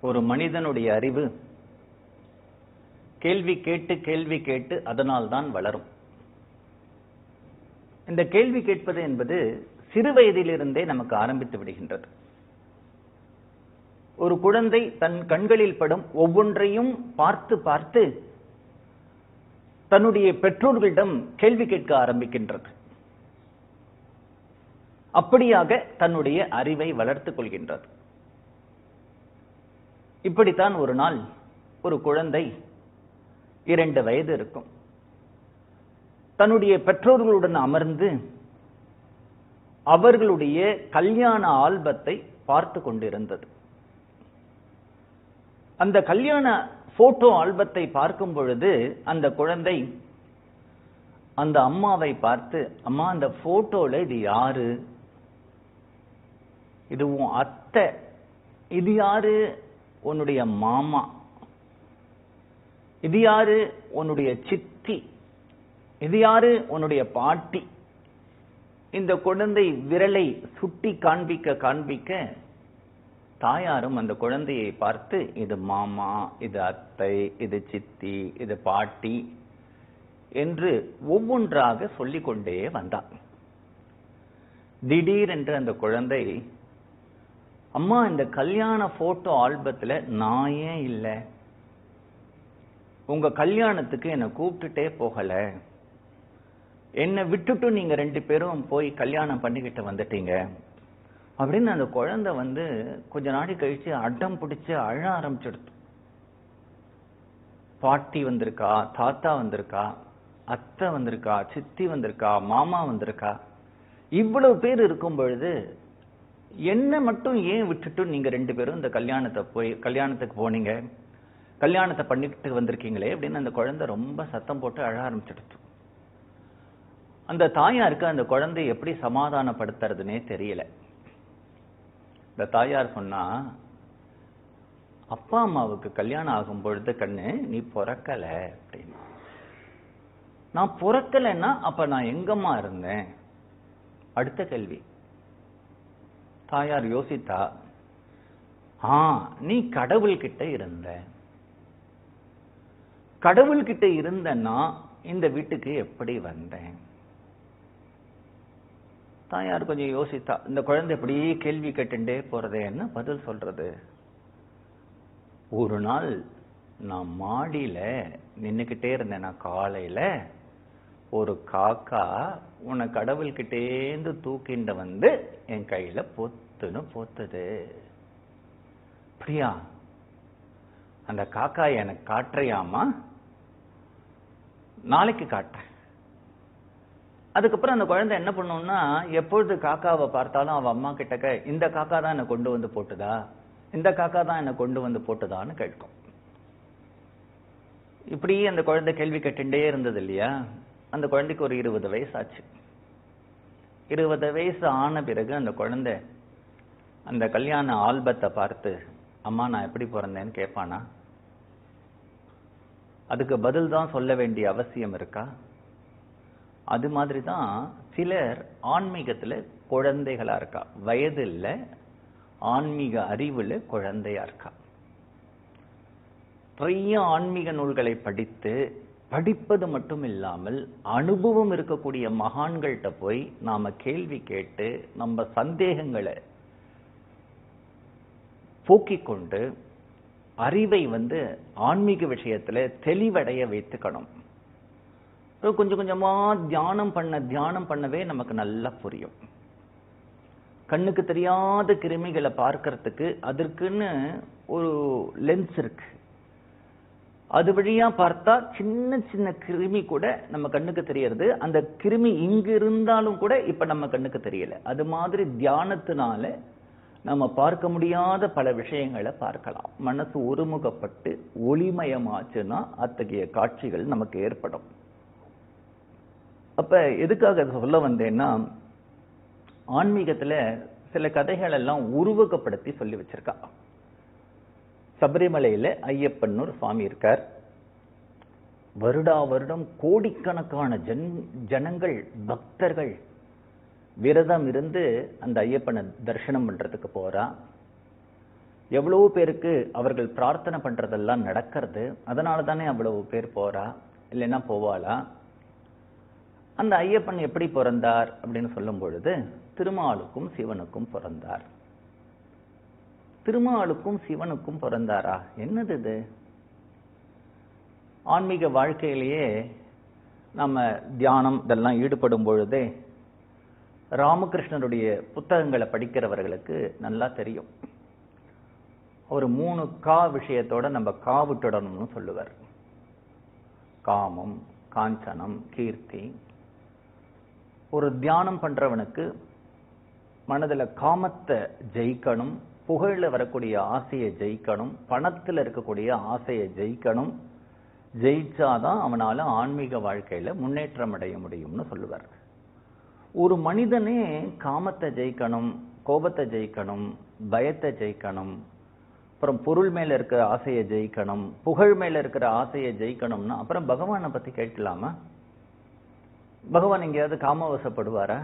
ஒரு மனிதனுடைய அறிவு கேள்வி கேட்டு கேள்வி கேட்டு அதனால்தான் வளரும். இந்த கேள்வி கேட்பது என்பது சிறு வயதிலிருந்தே நமக்கு ஆரம்பித்து விடுகின்றது. ஒரு குழந்தை தன் கண்களில் படும் ஒவ்வொன்றையும் பார்த்து பார்த்து தன்னுடைய பெற்றோர்களிடம் கேள்வி கேட்க ஆரம்பிக்கின்றது. அப்படியாக தன்னுடைய அறிவை வளர்த்துக் கொள்கின்றது. இப்படித்தான் ஒரு நாள் ஒரு குழந்தை இரண்டு வயது இருக்கும். தன்னுடைய பெற்றோர்களுடன் அமர்ந்து அவர்களுடைய கல்யாண ஆல்பத்தை பார்த்து கொண்டிருந்தது. அந்த கல்யாண போட்டோ ஆல்பத்தை பார்க்கும் பொழுது அந்த குழந்தை அந்த அம்மாவை பார்த்து அம்மா அந்த போட்டோல இது யாரு? இது உன் அத்தை. இது யாரு? உன்னுடைய மாமா. இது யாரு? உன்னுடைய சித்தி. இது யாரு? உன்னுடைய பாட்டி. இந்த குழந்தை விரலை சுட்டி காண்பிக்க காண்பிக்க தாயாரும் அந்த குழந்தையை பார்த்து இது மாமா இது அத்தை இது சித்தி இது பாட்டி என்று ஒவ்வொன்றாக சொல்லிக்கொண்டே கொண்டே வந்தார் திடீரென்று அந்த குழந்தை அம்மா இந்த கல்யாண போட்டோ ஆல்பத்தில் நான் ஏன் இல்லை. உங்க கல்யாணத்துக்கு என்னை கூப்பிட்டுட்டே போகலை. என்னை விட்டுட்டு நீங்க ரெண்டு பேரும் போய் கல்யாணம் பண்ணிக்கிட்டு வந்துட்டீங்க. அப்படின்னு அந்த குழந்தை வந்து கொஞ்ச நாடி கழிச்சு அடம் பிடிச்சு அழ ஆரம்பிச்சிடுது. பாட்டி வந்திருக்கா தாத்தா வந்திருக்கா அத்தை வந்திருக்கா சித்தி வந்திருக்கா மாமா வந்திருக்கா. இவ்வளவு பேர் இருக்கும் பொழுது என்ன மட்டும் ஏன் விட்டுட்டு நீங்க ரெண்டு பேரும் இந்த கல்யாணத்தை போய் கல்யாணத்துக்கு போனீங்க? கல்யாணத்தை பண்ணிக்கிட்டு வந்திருக்கீங்களே அப்படின்னு அந்த குழந்தை ரொம்ப சத்தம் போட்டு அழ ஆரம்பிச்சிடுச்சு. அந்த தாயாருக்கு அந்த குழந்தை எப்படி சமாதானப்படுத்துறதுனே தெரியல. இந்த தாயார் சொன்னா அப்பா அம்மாவுக்கு கல்யாணம் ஆகும் பொழுது கண்ணு நீ பிறக்கல அப்படின்னு. நான் பிறக்கலைன்னா அப்ப நான் எங்கம்மா இருந்தேன்? அடுத்த கேள்வி. தாயார் யோசித்தா ஆ நீ கடவுள்கிட்ட இருந்த. கடவுள்கிட்ட இருந்தன்னா இந்த வீட்டுக்கு எப்படி வந்தேன்? தாயார் கொஞ்சம் யோசித்தா இந்த குழந்தை இப்படியே கேள்வி கேட்டுட்டே போறதே என்ன பதில் சொல்றது? ஒரு நாள் நான் மாடியில நின்னுக்கிட்டே இருந்தேன் நான் காலையில ஒரு காக்கா உன்னை கடவுள்கிட்டேந்து தூக்கிண்ட வந்து என் கையில பொத்துன்னு பொத்துது. பிரியா அந்த காக்கா எனக்கு காட்டுறியாமா நாளைக்கு காட்டுறேன். அதுக்கப்புறம் அந்த குழந்தை என்ன பண்ணும்னா எப்பொழுது காக்காவை பார்த்தாலும் அவ அம்மா கிட்டக்க இந்த காக்கா தான் என்னை கொண்டு வந்து போட்டுதா? இந்த காக்கா தான் என்னை கொண்டு வந்து போட்டுதான்னு கேட்கும். இப்படி அந்த குழந்தை கேள்வி கேட்டுட்டே இருந்தது இல்லையா? அந்த குழந்தைக்கு ஒரு இருபது வயசு ஆச்சு இருபது வயசு ஆன பிறகு அந்த குழந்தை அந்த கல்யாண ஆல்பத்தை பார்த்து அம்மா நான் எப்படி பிறந்தேன்னு கேட்பானா? அதுக்கு பதில் தான் சொல்ல வேண்டிய அவசியம் இருக்கா? அது மாதிரி தான் சிலர் ஆன்மீகத்தில் குழந்தைகளாக இருக்கா. வயது இல்லை ஆன்மீக அறிவில் குழந்தையா இருக்கா. நிறைய ஆன்மீக நூல்களை படித்து படிப்பது மட்டும் இல்லாமல் அனுபவம் இருக்கக்கூடிய மகான்கள்கிட்ட போய் நாம கேள்வி கேட்டு நம்ம சந்தேகங்களை போக்கிக் கொண்டு அறிவை வந்து ஆன்மீக விஷயத்துல தெளிவடைய வைத்துக்கணும். கொஞ்சம் கொஞ்சமா தியானம் பண்ண தியானம் பண்ணவே நமக்கு நல்லா புரியும். கண்ணுக்கு தெரியாத கிருமிகளை பார்க்கறதுக்கு அதற்குன்னு ஒரு லென்ஸ் இருக்கு. அது வழியா பார்த்தா சின்ன சின்ன கிருமி கூட நம்ம கண்ணுக்கு தெரியறது. அந்த கிருமி இங்க இருந்தாலும் கூட இப்ப நம்ம கண்ணுக்கு தெரியல. அது மாதிரி தியானத்தினால நம்ம பார்க்க முடியாத பல விஷயங்களை பார்க்கலாம். மனசு ஒருமுகப்பட்டு ஒளிமயமாச்சுன்னா அத்தகைய காட்சிகள் நமக்கு ஏற்படும். அப்ப எதுக்காக சொல்ல வந்தேன்னா ஆன்மீகத்துல சில கதைகள் எல்லாம் உருவகப்படுத்தி சொல்லி வச்சிருக்கா. சபரிமலையில் ஐயப்பன்னூர் சுவாமி இருக்கார். வருடா வருடம் கோடிக்கணக்கான ஜன் ஜனங்கள் பக்தர்கள் விரதம் இருந்து அந்த ஐயப்பனை தரிசனம் பண்ணுறதுக்கு போகிறா எவ்வளவு பேருக்கு அவர்கள் பிரார்த்தனை பண்ணுறதெல்லாம் நடக்கிறது. அதனால தானே அவ்வளவு பேர் போகிறா இல்லைன்னா போவாளா? அந்த ஐயப்பன் எப்படி பிறந்தார் அப்படின்னு சொல்லும் பொழுது திருமாலுக்கும் சிவனுக்கும் பிறந்தார். திருமாலுக்கும் சிவனுக்கும் பிறந்தாரா என்னது இது? ஆன்மீக வாழ்க்கையிலேயே நம்ம தியானம் இதெல்லாம் ஈடுபடும் பொழுதே ராமகிருஷ்ணருடைய புத்தகங்களை படிக்கிறவர்களுக்கு நல்லா தெரியும். ஒரு மூணு கா விஷயத்தோட நம்ம காவிட்டுடணும்னு சொல்லுவார். காமம் காஞ்சனம் கீர்த்தி. ஒரு தியானம் பண்றவனுக்கு மனதுல காமத்தை ஜெயிக்கணும் புகழில் வரக்கூடிய ஆசையை ஜெயிக்கணும் பணத்தில் இருக்கக்கூடிய ஆசையை ஜெயிக்கணும் ஜெயிச்சாதான் அவனால் ஆன்மீக வாழ்க்கையில் முன்னேற்றம் அடைய முடியும்னு சொல்லுவார். ஒரு மனிதனே காமத்தை ஜெயிக்கணும் கோபத்தை ஜெயிக்கணும் பயத்தை ஜெயிக்கணும் அப்புறம் பொருள் மேல இருக்கிற ஆசையை ஜெயிக்கணும் புகழ் மேல இருக்கிற ஆசையை ஜெயிக்கணும்னா அப்புறம் பகவானை பத்தி கேட்கலாமா? பகவான் எங்கேயாவது காமவசப்படுவாரா?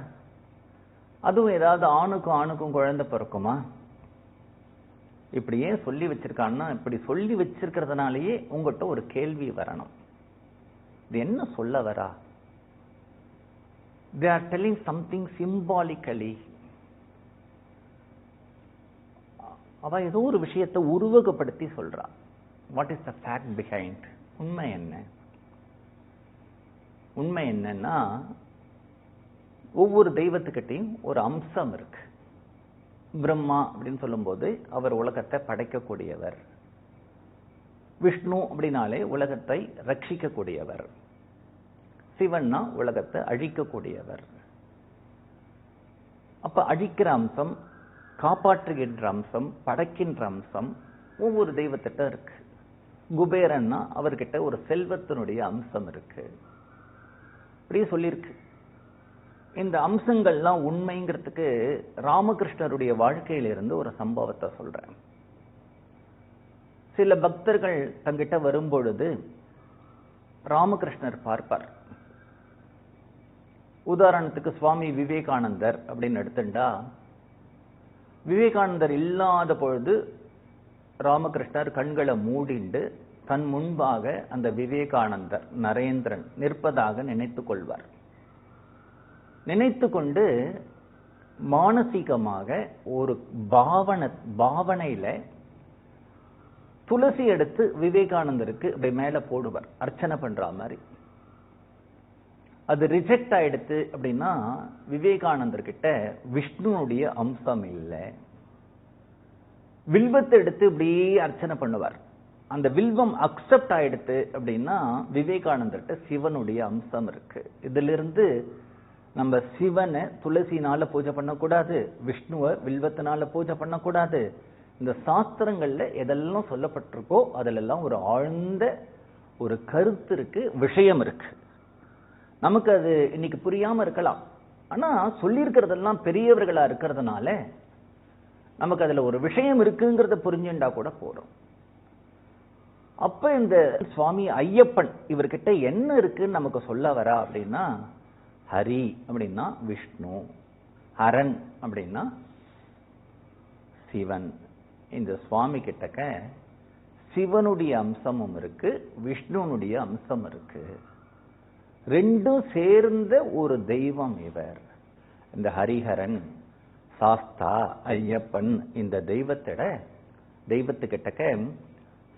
அதுவும் ஏதாவது ஆணுக்கும் ஆணுக்கும் குழந்தை பிறக்குமா? இப்படி ஏன் சொல்லி வச்சிருக்கான்னா இப்படி சொல்லி வச்சிருக்கிறதுனாலயே உங்ககிட்ட ஒரு கேள்வி வரணும். இது என்ன சொல்ல வரா? They are telling something symbolically அவ ஏதோ ஒரு விஷயத்தை உருவகப்படுத்தி சொல்றா. What is the fact behind உண்மை என்ன? உண்மை என்னன்னா ஒவ்வொரு தெய்வத்துக்கிட்டையும் ஒரு அம்சம் இருக்கு. பிரம்மா அப்படின்னு சொல்லும்போது அவர் உலகத்தை படைக்கக்கூடியவர். விஷ்ணு அப்படின்னாலே உலகத்தை ரட்சிக்கக்கூடியவர். சிவன்னா உலகத்தை அழிக்கக்கூடியவர். அப்ப அழிக்கிற அம்சம் காப்பாற்றுகின்ற அம்சம் படைக்கின்ற அம்சம் ஒவ்வொரு தெய்வத்திட்ட இருக்கு. குபேரன்னா அவர்கிட்ட ஒரு செல்வத்தினுடைய அம்சம் இருக்கு. அப்படியே சொல்லியிருக்கு. இந்த அம்சங்கள்லாம் உண்மைங்கிறதுக்கு ராமகிருஷ்ணருடைய வாழ்க்கையிலிருந்து ஒரு சம்பவத்தை சொல்றேன். சில பக்தர்கள் தங்கிட்ட வரும்பொழுது ராமகிருஷ்ணர் பார்ப்பார். உதாரணத்துக்கு சுவாமி விவேகானந்தர் அப்படின்னு எடுத்துட்டா விவேகானந்தர் இல்லாத பொழுது ராமகிருஷ்ணர் கண்களை மூடிண்டு தன் முன்பாக அந்த விவேகானந்தர் நரேந்திரன் நிற்பதாக நினைத்து கொள்வார். நினைத்து கொண்டு மானசீகமாக ஒரு பாவனை பாவனையில துளசி எடுத்து விவேகானந்தருக்கு இப்படி மேல போடுவார். அர்ச்சனை பண்ற மாதிரி. அது ரிஜெக்ட் ஆயிடுத்து அப்படின்னா விவேகானந்தர் கிட்ட விஷ்ணுனுடைய அம்சம் இல்லை. வில்வத்தை எடுத்து இப்படி அர்ச்சனை பண்ணுவார். அந்த வில்வம் அக்செப்ட் ஆயிடுத்து அப்படின்னா விவேகானந்தர்கிட்ட சிவனுடைய அம்சம் இருக்கு. இதுல இருந்து நம்ம சிவனை துளசினால பூஜை பண்ணக்கூடாது விஷ்ணுவை வில்வத்தினால பூஜை பண்ணக்கூடாது. இந்த சாஸ்திரங்கள்ல எதெல்லாம் சொல்லப்பட்டிருக்கோ அதிலெல்லாம் ஒரு ஆழ்ந்த ஒரு கருத்து இருக்கு விஷயம் இருக்கு. நமக்கு அது இன்னைக்கு புரியாம இருக்கலாம். ஆனா சொல்லியிருக்கிறதெல்லாம் பெரியவர்களா இருக்கிறதுனால நமக்கு அதுல ஒரு விஷயம் இருக்குங்கிறத புரிஞ்சுண்டா கூட போறோம் அப்ப இந்த சுவாமி ஐயப்பன் இவர்கிட்ட என்ன இருக்குன்னு நமக்கு சொல்ல வரா அப்படின்னா ஹரி அப்படின்னா விஷ்ணு ஹரன் அப்படின்னா சிவன். இந்த சுவாமி கிட்டக்க சிவனுடைய அம்சமும் இருக்கு விஷ்ணுனுடைய அம்சம் இருக்கு. ரெண்டும் சேர்ந்த ஒரு தெய்வம் இவர். இந்த ஹரிஹரன் சாஸ்தா ஐயப்பன் இந்த தெய்வத்திட தெய்வத்துக்கிட்டக்க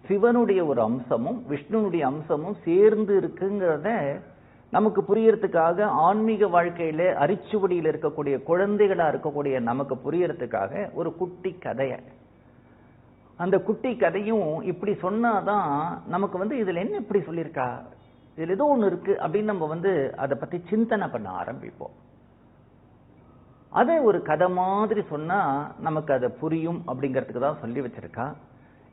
சிவனுடைய ஒரு அம்சமும் விஷ்ணுனுடைய அம்சமும் சேர்ந்து இருக்குங்கிறத நமக்கு புரியறதுக்காக ஆன்மீக வாழ்க்கையில அரிச்சுவடியில் இருக்கக்கூடிய குழந்தைகளா இருக்கக்கூடிய நமக்கு புரியறதுக்காக ஒரு குட்டி கதைய. அந்த குட்டி கதையும் இப்படி சொன்னாதான் நமக்கு வந்து இதுல என்ன இப்படி சொல்லியிருக்கா? இதுல ஏதோ ஒண்ணு இருக்கு அப்படின்னு நம்ம வந்து அதை பத்தி சிந்தனை பண்ண ஆரம்பிப்போம். அதை ஒரு கதை மாதிரி சொன்னா நமக்கு அதை புரியும் அப்படிங்கிறதுக்கு தான் சொல்லி வச்சிருக்கா.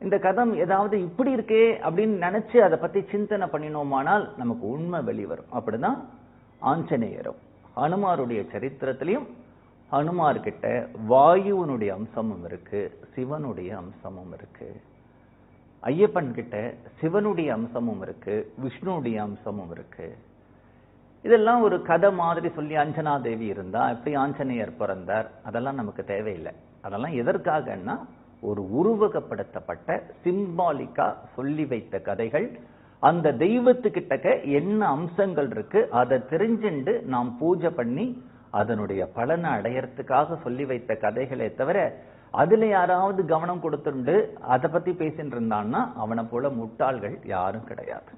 இந்த கதம் ஏதாவது இப்படி இருக்கே அப்படின்னு நினைச்சு அதை பத்தி சிந்தனை பண்ணினோமானால் நமக்கு உண்மை வெளிவரும் அப்படிதான் ஆஞ்சநேயரும். ஹனுமாருடைய சரித்திரத்திலையும் ஹனுமார் கிட்ட வாயுவனுடைய அம்சமும் இருக்கு சிவனுடைய அம்சமும் இருக்கு ஐயப்பன் கிட்ட சிவனுடைய அம்சமும் இருக்கு விஷ்ணுடைய அம்சமும் இருக்கு. இதெல்லாம் ஒரு கதை மாதிரி சொல்லி அஞ்சனா தேவி இருந்தா எப்படி ஆஞ்சநேயர் பிறந்தார் அதெல்லாம் நமக்கு தேவையில்லை. அதெல்லாம் எதற்காகன்னா ஒரு உருவகப்படுத்தப்பட்ட சிம்பாலிக்கா சொல்லி வைத்த கதைகள். அந்த தெய்வத்துக்கிட்டக்க என்ன அம்சங்கள் இருக்கு அதை தெரிஞ்சுண்டு நாம் பூஜை பண்ணி அதனுடைய பலனை அடையறதுக்காக சொல்லி வைத்த கதைகளே தவிர அதுல யாராவது கவனம் கொடுத்துண்டு அதை பத்தி பேசிட்டு இருந்தான்னா அவனை போல முட்டாள்கள் யாரும் கிடையாது.